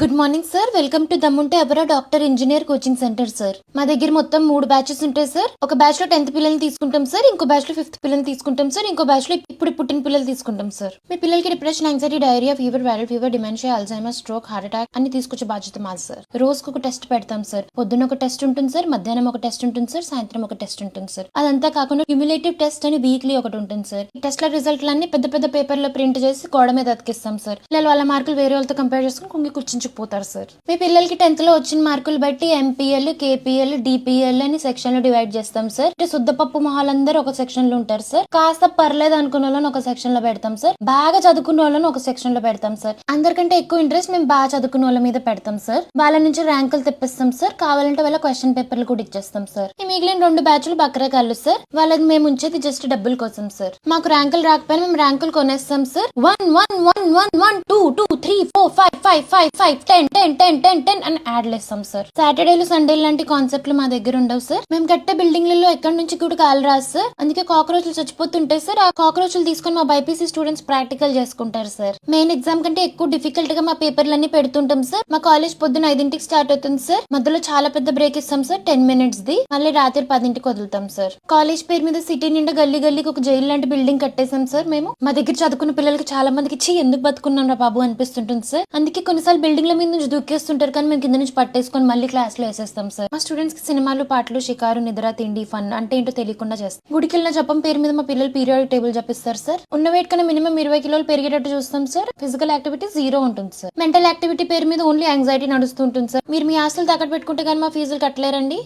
Good morning sir. Welcome to దమ్ముంటే అబరా doctor engineer coaching centre sir. మా దగ్గర మొత్తం మూడు బ్యాచెస్ ఉంటాయి సార్. ఒక బ్యాచ్లో టెన్త్ పిల్లల్ని తీసుకుంటాం సార్. ఇంకో బ్యాచ్లో ఫిఫ్త్ పిల్లల్ని తీసుకుంటాం సార్. ఇంకో బ్యాచ్లో ఇప్పుడు పుట్టిన పిల్లలు తీసుకుంటాం సార్. మీ పిల్లలకి depression anxiety diarrhoea fever viral fever dementia Alzheimer stroke heart attack అన్ని తీసుకొచ్చే బాధ్యత మాది సార్. రోజుకు ఒక టెస్ట్ పెడతాం సార్. పొద్దున ఒక టెస్ట్ ఉంటుంది సార్. మధ్యాహ్నం ఒక టెస్ట్ ఉంటుంది సార్. సాయంత్రం ఒక టెస్ట్ ఉంటుంది సార్. అదంతా కాకుండా క్యూములేటివ్ టెస్ట్ అని వీక్లీ ఒకటి ఉంటుంది సార్. ఈ టెస్ట్ల రిజల్ట్లన్నీ పెద్ద పెద్ద పేపర్లో ప్రింట్ చేసి గోడ మీద అతికిస్తాం సార్. పిల్లలు వాళ్ళ మార్కులు వేరే వాళ్ళతో కంపేర్ చేసుకుని కుంగి సార్. మీ పిల్లలకి టెన్త్లో వచ్చిన మార్కులు బట్టి ఎంపీఎల్ కేపీఎల్ డిపిఎల్ అని సెక్షన్లో డివైడ్ చేస్తాం సార్. అంటే శుద్ధపప్పు మొహాలందరూ ఒక సెక్షన్లో ఉంటారు సార్. కాస్త పర్లేదు అనుకున్న వాళ్ళని ఒక సెక్షన్లో పెడతాం సార్. బాగా చదువుకున్న వాళ్ళని ఒక సెక్షన్లో పెడతాం సార్. అందరికంటే ఎక్కువ ఇంట్రెస్ట్ మేము బాగా చదువుకున్న వాళ్ళ మీద పెడతాం సార్. వాళ్ళ నుంచి ర్యాంకులు తెప్పిస్తాం సార్. కావాలంటే వాళ్ళ క్వశ్చన్ పేపర్లు కూడా ఇచ్చేస్తాం సార్. ఈ మిగిలిన రెండు బ్యాచ్లు బక్రకాళ్ళు సార్. వాళ్ళకి మేము ఉంచేది జస్ట్ డబ్బుల కోసం సార్. మాకు ర్యాంకులు రాకపోయినా మేము ర్యాంకులు కొనేస్తాం sir. One one one one one two two three four five five five five ten ten ten ten ten అని యాడ్లు ఇస్తాం సార్ సాటర్డేలు సండేలు లాంటి కాన్సెప్ట్లు మా దగ్గర ఉండవు సార్ మేము కట్టే బిల్డింగ్లలో ఎక్కడి నుంచి కూడా కాలు రాదు సార్ అందుకే కాక్రోచ్లు చచ్చిపోతుంటాయి సార్ ఆ కాక్రోచ్లు తీసుకొని మా బైపీసీ స్టూడెంట్స్ ప్రాక్టికల్ చేసుకుంటారు సార్ మెయిన్ ఎగ్జామ్ కంటే ఎక్కువ డిఫికల్ట్గా మా పేపర్లన్నీ పెడుతుంటాం సార్ మా కాలేజ్ పొద్దున ఐదింటికి స్టార్ట్ అవుతుంది సార్ మధ్యలో చాలా పెద్ద బ్రేక్ ఇస్తాం సార్ టెన్ మినిట్స్ ది. మళ్ళీ రాత్రి పదింటికి వదులుతాం సార్ కాలేజ్ పేరు మీద సిటీ నిండా గల్లీ గల్లీకి ఒక జైలు లాంటి బిల్డింగ్ కట్టేశాం సార్ మేము మా దగ్గర చదువుకున్న పిల్లలకి చాలా మందికి చీ ఎందుకు బతుకున్నాం రా బాబు అనిపిస్తుంటుంది సార్ అందుకే కొన్నిసార్లు బిల్డింగ్ల మీద నుంచి దూకేస్తుంటారు కానీ మేము కింద నుంచి పట్టేసుకొని మళ్ళీ క్లాస్లో వేసేస్తాం సార్. మా స్టూడెంట్స్కి సినిమాలు పాటలు షికారు నిద్ర తిండి ఫన్ అంటే ఏంటో తెలియకుండా చేస్తాం. గుడికి వెళ్ళిన జపం పేరు మీద మా పిల్లలు పీరియాడిక్ టేబుల్ జపిస్తారు సార్. ఉన్న వెయిట్ కన్నా మినిమం ఇరవై కిలోలు పెరిగేటట్టు చూస్తాం సార్. ఫిజికల్ యాక్టివిటీ జీరో ఉంటుంది సార్. మెంటల్ యాక్టివిటీ పేరు మీద ఓన్లీ యాంగ్జైటీ నడుస్తూ ఉంటుంది సార్. మీరు మీ ఆస్తులు తాకట్టు పెట్టుకుంటే కానీ మా ఫీజులు కట్టలేరండి?